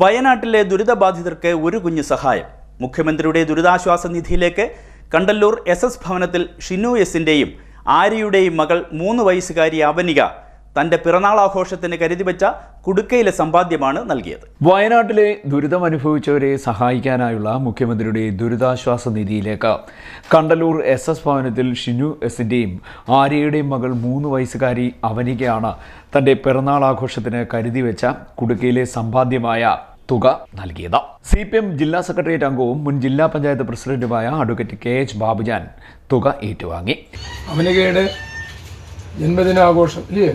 വയനാട്ടിലെ ദുരിതബാധിതർക്ക് ഒരു കുഞ്ഞു സഹായം. മുഖ്യമന്ത്രിയുടെ ദുരിതാശ്വാസ നിധിയിലേക്ക് കണ്ടല്ലൂർ എസ് എസ് ഭവനത്തിൽ ഷിനു എസിന്റെയും ആര്യയുടെയും മകൾ മൂന്ന് വയസ്സുകാരി അവനിക തന്റെ പിറന്നാളാഘോഷത്തിന് കരുതി വെച്ച കുടുക്കയിലെ സമ്പാദ്യമാണ് നൽകിയത്. വയനാട്ടിലെ ദുരിതം അനുഭവിച്ചവരെ സഹായിക്കാനായുള്ള മുഖ്യമന്ത്രിയുടെ ദുരിതാശ്വാസ നിധിയിലേക്ക്. കണ്ടലൂർ എസ് എസ് ഭവനത്തിൽ ഷിനു എസിന്റെയും ആര്യയുടെയും മകൾ മൂന്ന് വയസ്സുകാരി അവനികയാണ് തന്റെ പിറന്നാൾ ആഘോഷത്തിന് കരുതി വെച്ച കുടുക്കയിലെ സമ്പാദ്യമായ തുക നൽകിയത്. സി പി എം ജില്ലാ സെക്രട്ടേറിയറ്റ് അംഗവും മുൻ ജില്ലാ പഞ്ചായത്ത് പ്രസിഡന്റുമായ അഡ്വക്കേറ്റ് കെ എച്ച് ബാബുജാൻ തുക ഏറ്റുവാങ്ങി. അമനികയുടെ ജന്മദിനാഘോഷം ഇല്ലേ?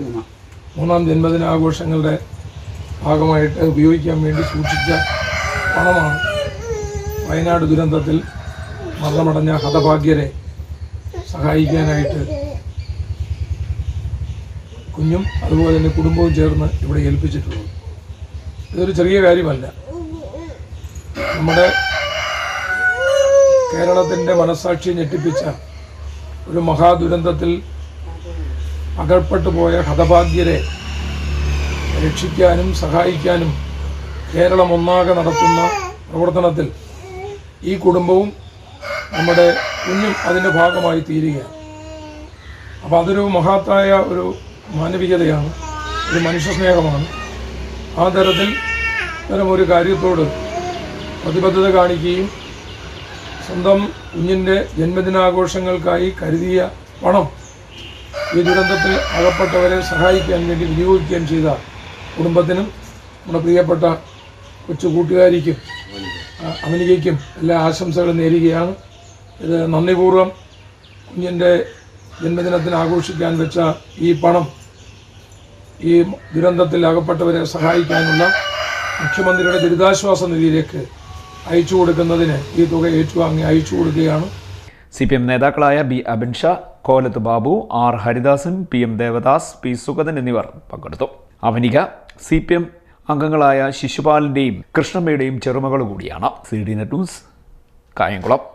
മൂന്നാം ജന്മദിനാഘോഷങ്ങളുടെ ഭാഗമായിട്ട് ഉപയോഗിക്കാൻ വേണ്ടി സൂക്ഷിച്ച പണമാണ് വയനാട് ദുരന്തത്തിൽ മരണമടഞ്ഞ ഹതഭാഗ്യരെ സഹായിക്കാനായിട്ട് കുഞ്ഞും അതുപോലെ തന്നെ കുടുംബവും ചേർന്ന് ഇവിടെ ഏൽപ്പിച്ചിട്ടുള്ളത്. ഇതൊരു ചെറിയ കാര്യമല്ല. നമ്മുടെ കേരളത്തിന്റെ മനസാക്ഷി ഞെട്ടിപ്പിച്ച ഒരു മഹാദുരന്തത്തിൽ അകപ്പെട്ടു പോയ ഹതഭാഗ്യരെ രക്ഷിക്കാനും സഹായിക്കാനും കേരളം ഒന്നാകെ നടത്തുന്ന പ്രവർത്തനത്തിൽ ഈ കുടുംബവും നമ്മുടെ കുഞ്ഞും അതിന്റെ ഭാഗമായി തീരുകയാണ്. അപ്പോൾ അതൊരു മഹത്തായ ഒരു മാനവികതയാണ് ഒരു മനുഷ്യസ്നേഹമാണ്. ആ തരത്തിൽ ഒരു കാര്യത്തോട് പ്രതിബദ്ധത കാണിക്കുകയും സ്വന്തം കുഞ്ഞിന്റെ ജന്മദിനാഘോഷങ്ങൾക്കായി കരുതിയ പണം ഈ ദുരന്തത്തിൽ അകപ്പെട്ടവരെ സഹായിക്കാൻ വേണ്ടി വിനിയോഗിക്കുകയും ചെയ്ത കുടുംബത്തിനും നമ്മുടെ പ്രിയപ്പെട്ട കൊച്ചു കൂട്ടുകാരിക്കും ആ, എല്ലാ ആശംസകളും നേരുകയാണ്. ഇത് നന്ദിപൂർവം കുഞ്ഞിന്റെ ജന്മദിനത്തിന് ആഘോഷിക്കാൻ വെച്ച ഈ പണം ഈ ദുരന്തത്തിൽ അകപ്പെട്ടവരെ സഹായിക്കാനുള്ള മുഖ്യമന്ത്രിയുടെ ദുരിതാശ്വാസ നിധിയിലേക്ക് അയച്ചു കൊടുക്കുന്നതിന് ഈ തുക ഏറ്റുവാങ്ങി അയച്ചു കൊടുക്കുകയാണ്. സി പി എം നേതാക്കളായ B Abin Shah Kolath Babu R Haridasan P M Devadas P Sugathan എന്നിവർ പങ്കെടുത്തു. അവനിക സി പി എം അംഗങ്ങളായ ശിശുപാലിന്റെയും കൃഷ്ണമ്മയുടെയും ചെറുമകൾ കൂടിയാണ്. C D net news Kayamkulam.